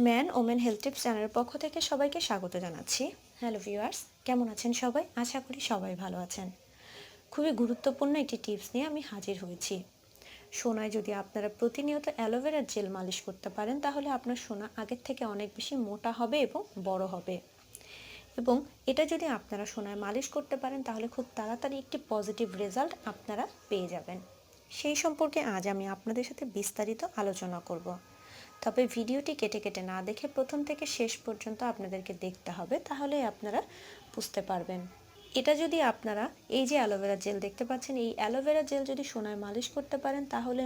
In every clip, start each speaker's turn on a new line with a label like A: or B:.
A: Man women health tips চ্যানেলের পক্ষ থেকে সবাইকে স্বাগত জানাচ্ছি। হ্যালো ভিউয়ার্স, কেমন আছেন সবাই? আশা করি সবাই ভালো আছেন। খুবই গুরুত্বপূর্ণ একটি টিপস নিয়ে আমি হাজির হয়েছি। সোনায় যদি আপনারা প্রতিনিয়ত অ্যালোভেরার জেল মালিশ করতে পারেন, তাহলে আপনার সোনা আগের থেকে অনেক বেশি মোটা হবে এবং বড় হবে। এবং এটা যদি আপনারা সোনায় মালিশ করতে পারেন, তাহলে খুব তাড়াতাড়ি একটি পজিটিভ রেজাল্ট আপনারা পেয়ে যাবেন। সেই সম্পর্কে আজ আমি আপনাদের সাথে বিস্তারিত আলোচনা করব। তবে ভিডিওটি কেটে কেটে না দেখে প্রথম থেকে শেষ পর্যন্ত আপনাদেরকে দেখতে হবে তাহলে আপনারা বুঝতে পারবেন। এটা যদি আপনারা এই যে অ্যালোভেরা জেল দেখতে পাচ্ছেন, এই অ্যালোভেরা জেল যদি সোনায় মালিশ করতে পারেন, তাহলে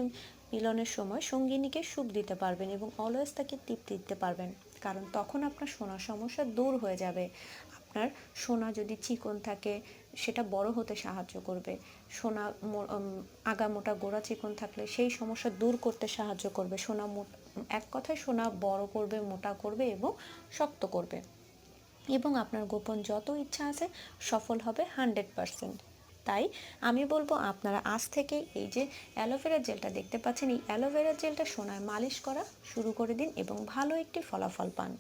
A: মিলনের সময় সঙ্গিনীকে সুখ দিতে পারবেন এবং অলওয়েজ তাকে তৃপ্তি দিতে পারবেন, কারণ তখন আপনার সোনার সমস্যা দূর হয়ে যাবে। আপনার সোনা যদি চিকন থাকে, সেটা বড় হতে সাহায্য করবে। সোনা আগা মোটা গোড়া চিকন থাকলে সেই সমস্যা দূর করতে সাহায্য করবে। সোনা এক কথায় সোনা বড় করবে, মোটা করবে এবং শক্ত করবে। এবং আপনার গোপন যত ইচ্ছা আছে সফল হবে হান্ড্রেড পারসেন্ট। তাই আমি বলব, আপনারা আজ থেকে এই যে অ্যালোভেরা জেলটা দেখতে পাচ্ছেন, এই অ্যালোভেরা জেলটা সোনায় মালিশ করা শুরু করে দিন এবং ভালো একটি ফলাফল পান।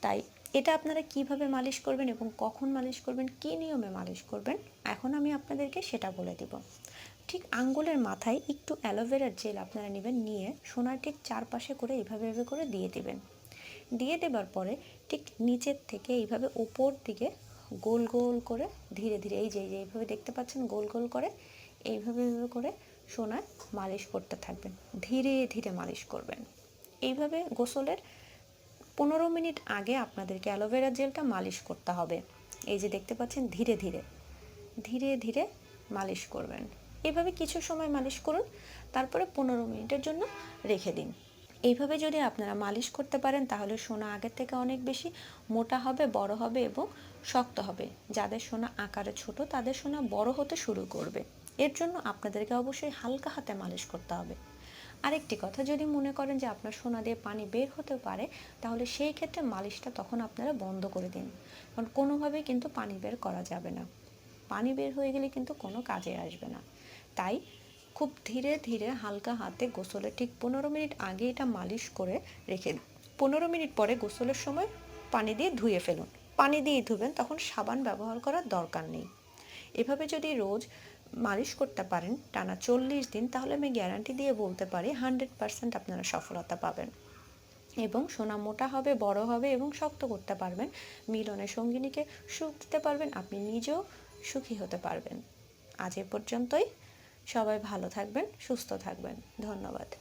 A: তাই এটা আপনারা কীভাবে মালিশ করবেন এবং কখন মালিশ করবেন, কী নিয়মে মালিশ করবেন, এখন আমি আপনাদেরকে সেটা বলে দিব। ঠিক আঙ্গুলের মাথায় একটু অ্যালোভেরার জেল আপনারা নেবেন, নিয়ে সোনার ঠিক চারপাশে করে এইভাবে এভাবে করে দিয়ে দিবেন। দিয়ে দেবার পরে ঠিক নিচের থেকে এইভাবে উপর দিকে গোল গোল করে ধীরে ধীরে, এই যে এই যে, এইভাবে দেখতে পাচ্ছেন, গোল গোল করে এইভাবে এইভাবে করে সোনায় মালিশ করতে থাকবেন। ধীরে ধীরে মালিশ করবেন। এইভাবে গোসলের পনেরো মিনিট আগে আপনাদেরকে অ্যালোভেরা জেলটা মালিশ করতে হবে। এই যে দেখতে পাচ্ছেন, ধীরে ধীরে ধীরে ধীরে মালিশ করবেন। এভাবে কিছু সময় মালিশ করুন, তারপরে পনেরো মিনিটের জন্য রেখে দিন। এইভাবে যদি আপনারা মালিশ করতে পারেন, তাহলে সোনা আগের থেকে অনেক বেশি মোটা হবে, বড় হবে এবং শক্ত হবে। যাদের সোনা আকারে ছোট, তাদের সোনা বড় হতে শুরু করবে। এর জন্য আপনাদেরকে অবশ্যই হালকা হাতে মালিশ করতে হবে। আরেকটি কথা, যদি মনে করেন যে আপনার সোনা দিয়ে পানি বের হতে পারে, তাহলে সেই ক্ষেত্রে মালিশটা তখন আপনারা বন্ধ করে দিন। কারণ কোনোভাবেই কিন্তু পানি বের করা যাবে না। পানি বের হয়ে গেলে কিন্তু কোনো কাজে আসবে না। তাই খুব ধীরে ধীরে হালকা হাতে গোসলে ঠিক পনেরো মিনিট আগে এটা মালিশ করে রেখে দিন। পনেরো মিনিট পরে গোসলের সময় পানি দিয়ে ধুয়ে ফেলুন। পানি দিয়ে ধুবেন, তখন সাবান ব্যবহার করার দরকার নেই। এভাবে যদি রোজ মালিশ করতে পারেন টানা চল্লিশ দিন, তাহলে আমি গ্যারান্টি দিয়ে বলতে পারি হান্ড্রেড পারসেন্ট আপনারা সফলতা পাবেন। এবং সোনা মোটা হবে, বড় হবে এবং শক্ত করতে পারবেন। মিলনের সঙ্গিনীকে সুখ দিতে পারবেন, আপনি নিজেও সুখী হতে পারবেন। আজ এ পর্যন্তই। সবাই ভালো থাকবেন, সুস্থ থাকবেন। ধন্যবাদ।